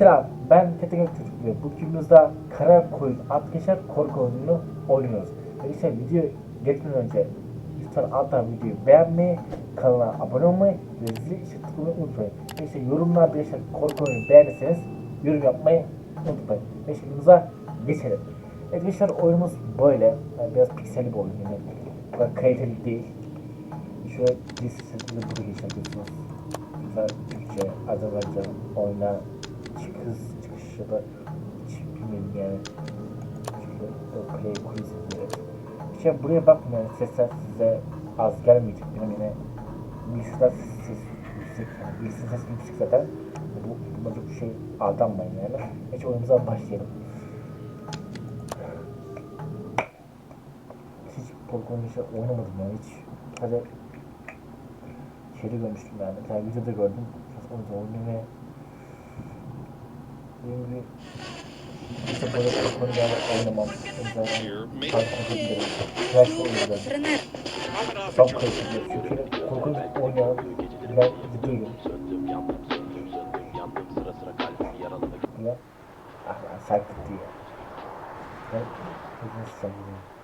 Selam, ben Tetekin Çocuk ve bugünümüzde Kara Koyun Atkışar korku oyununu oynuyoruz. Arkadaşlar video geçmeden önce lütfen alttan videoyu beğenmeyi, kanala abone olmayı ve zil işi tıklamayı unutmayın. Arkadaşlar yorumlarda arkadaşlar korku oyunu beğenirseniz yorum yapmayı unutmayın. Ve videomuza geçelim. Evet arkadaşlar oyunumuz böyle. Yani biraz pikselli bir oyun yine. Bu kadar kaliteli değil. Şöyle bir sesini burada geçebiliyorsunuz. Güzel Türkçe, Azerbaycan oyna çıkış çıkışı da bilmiyorum yani. Çünkü play quiz diyor. Şey buraya bakmayın sesler size az gelmeyecek benim yine bilgisayar ses yüksek yani bilgisayar ses yüksek zaten bu buna çok şey aldanmayın yani hiç oyunumuza başlayalım hiç korku oyunu şey oynamadım yani hiç hadi şeyde görmüştüm yani bir tane videoda gördüm biraz oyunu oynamaya Şimdi işte böyle topları yani oynamam. Karşımıza giderim. Flash oynayacağım. Çok korkutucu. Çünkü korkunç oynayan ben videoyum. Ne? Ah lan sakin değil. Ben hızlı sanırım.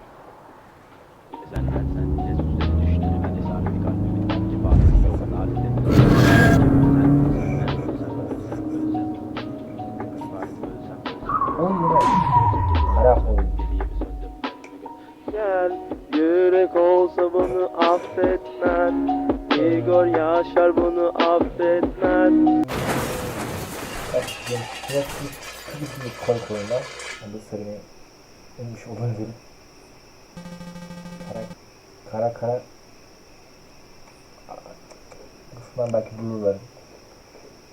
Ben biraz kıbrısını korku oyunlar. Da söylemeyi unutmuş olabilirim. Kara kara kara kısmen belki bulurlarım.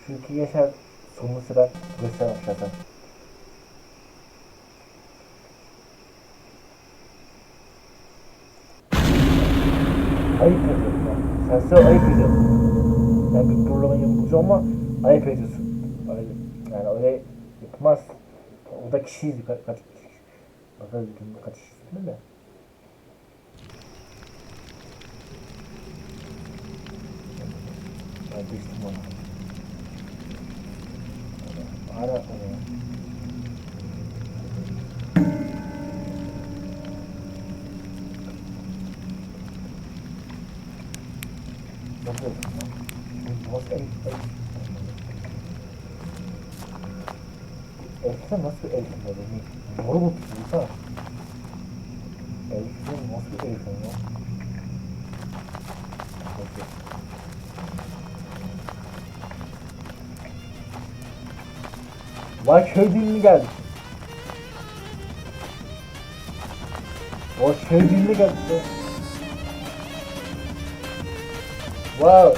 Şu iki yaşar sonunu sıra göstermem şaka. Ayıp ediyorsun. Sen sıra ayıp ediyorsun. Ben bir problema yapacağım ama ayıp ediyorsun. Yani öyle yapmaz. O da kişiydi kaç kaç kişi. Bakalım kaç kişi değil mi? Ben düştüm ona. Ara ara. Nasıl? Bu Nasıl el? El- Elf'e nasıl elf böyle? Doğru mu tutuyorsa? Elf'e nasıl elf ya? Peki. Vay köy düğününe geldik. O köy geldik. be. Wow.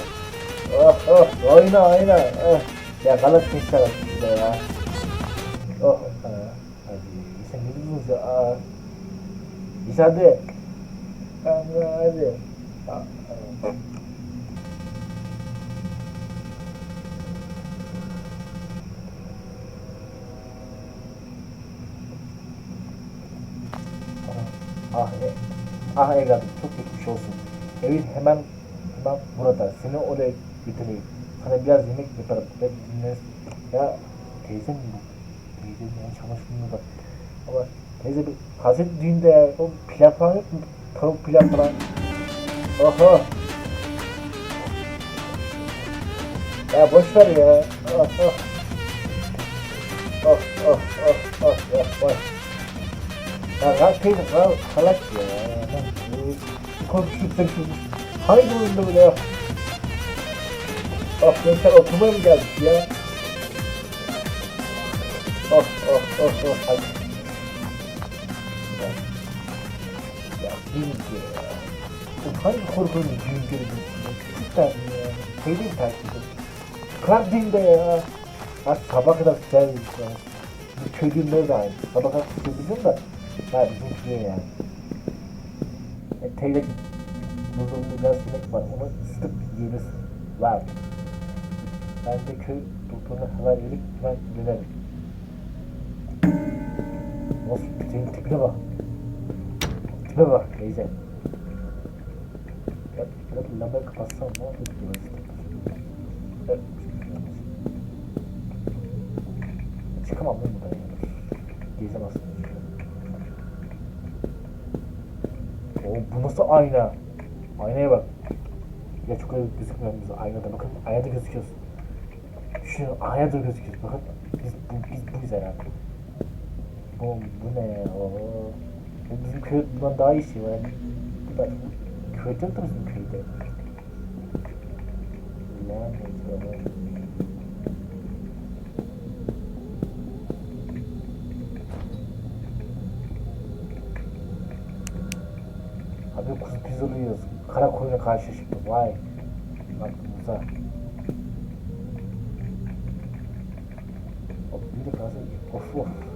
Oh oh oyna oyna. Oh. Ya kalıp kuşlar şurada ya. Oh. Aa, hadi sen ne diyorsun ya? Aa. İş hadi. Hadi. Aa. Ah, e, ah evladım çok geçmiş olsun. Evin hemen hemen burada. Seni oraya götüreyim. Sana biraz yemek yaparım. Ve dinleriz. Ya teyzem. Çamaşırını da. Ama teyze bir hazret düğünde. O pilav falan yok mu? Tavuk pilav falan. Oho. Ya boş ver ya. Oh oh. Oh oh oh oh oh oh. Ya lan teyze kal kalak ya. Konuşup sen şu hangi oyunda böyle ya? Oh gençler oturmaya mı geldik ya? Oh oh oh oh hadi. Ya, ya ya. Bu hangi korkunun düğün gördün? Cidden ya. Teyze mi takip edin? Kırar düğünde ya. Ha sabah kadar güzel ya. Bu düğünleri de aynı. Sabah kadar güzel da. Ha bizim köy yani. E, teyze Buzumda biraz yemek var. Onu ısıtıp yeriz. Var. Ben de köy doktoruna haber verip ben dönerim. Nasıl senin tipine bak. Tipe bak teyze. Ya biraz lambayı kapatsam ne olur ki? Evet. çıkamam mi buradan yani? Gezemezsin. Oo, bu nasıl ayna? Aynaya bak. Ya çok öyle gözükmüyor biz aynada bakın. Aynada gözüküyoruz. Düşünün aynada gözüküyoruz bakın. Biz, bu, biz buyuz herhalde. Bu, bu ne ya? Bu bizim köy bundan daha iyi şey var. Bu da köyde yoktu bizim köyde. Lanet ya. Abi kuzu pizoluyuz. Kara koyuna karşı çıktı. Vay. Aklımıza. Hop bir de kalsa of of.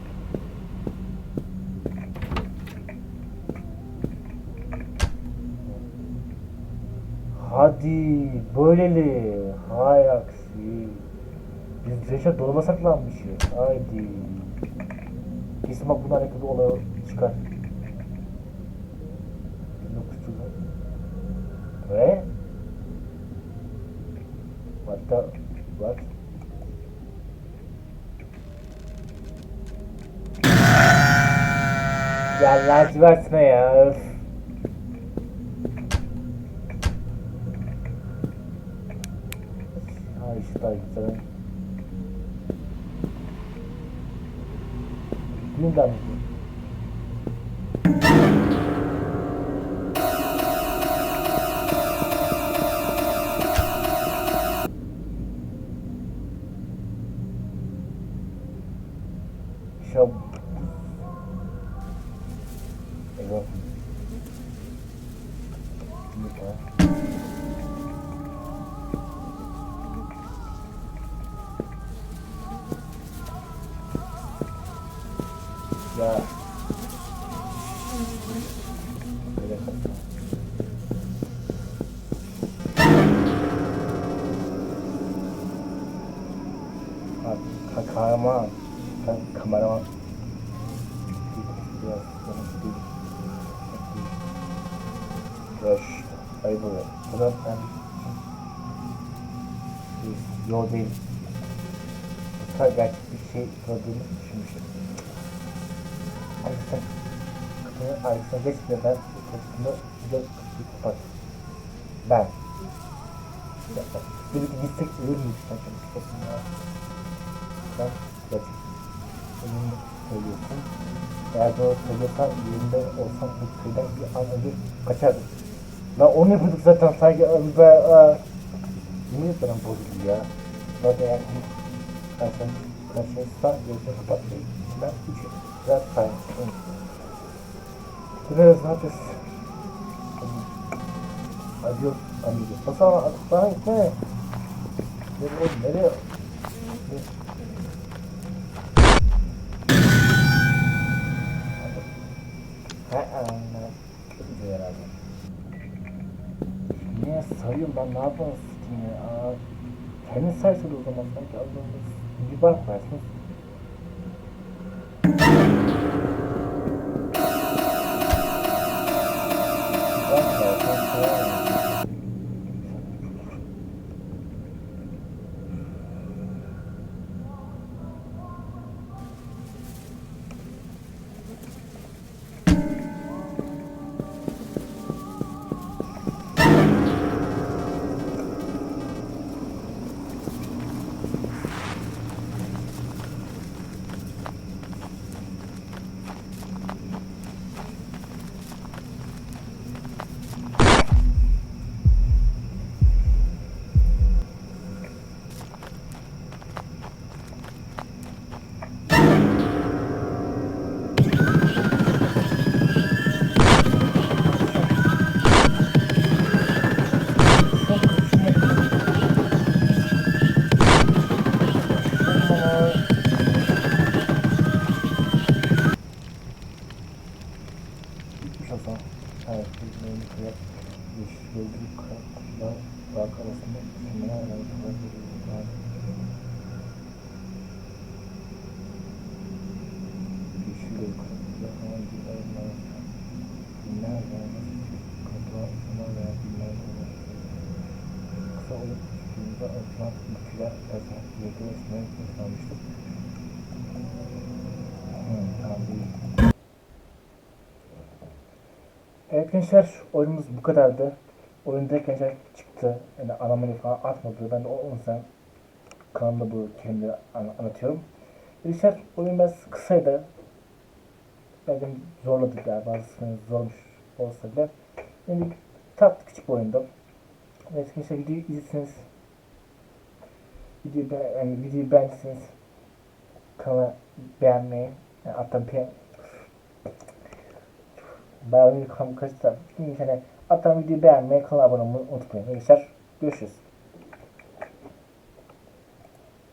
Hadi böyleli. Hay aksi. Biz Reşat dolaba saklanmışız. Haydi. Kesin bak bununla alakalı olay çıkar. 1900 Ve Hatta var. Ya lacivert ne ya? Öf. Ha işte güzel. Ya. Böyle kalsın. Ha, ka kahraman. Ka kameraman. Rush. Ay bu. Buradan ben yol değil. Bu gerçek bir şey gördüğümü düşünmüştüm. Sen kapının arkasına geçmeden kapısını güzel kapıyı kapat. Ben. Bir dakika. Bir iki gitsek ölür müyüz sen şimdi kapısını Sen gerçek. Emin söylüyorsun. Eğer doğru söylüyorsan yerinde olsam bu köyden bir an önce kaçardım. Ben onu yapıyorduk zaten sanki e, be e, Niye bana bozuldu ya? Zaten eğer karşın karşınızda gözünü kapatmayın. Ben üç biraz saygısızım. Biraz ne yapıyorsun? Adios amigo. Pasama bana gitme. Nereye oğlum nereye? Ne- Ha, aynen. Gidiyor herhalde. Niye sayıyorum ben ne yapayım sikeyim ya? Aa, Kendi saysın o zaman sanki Allah'ım. Bir bak versin. Evet gençler oyunumuz bu kadardı. Oyunda gençler çıktı. Yani anlamını falan atmadı. Ben de o yüzden kanalda bu kelimeleri an- anlatıyorum. Gençler oyun biraz kısaydı. Belki zorladı galiba. Bazısını zormuş olsa bile. Yani tatlı küçük bir oyundu. Evet gençler videoyu izlesiniz. Videoyu, be yani videoyu beğendiyseniz kanala beğenmeyi yani hatta bir kam kaçtı. Şimdi hani hatta videoyu beğenmeyi, kanala abone unutmayın. Arkadaşlar görüşürüz.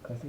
Kaçtı?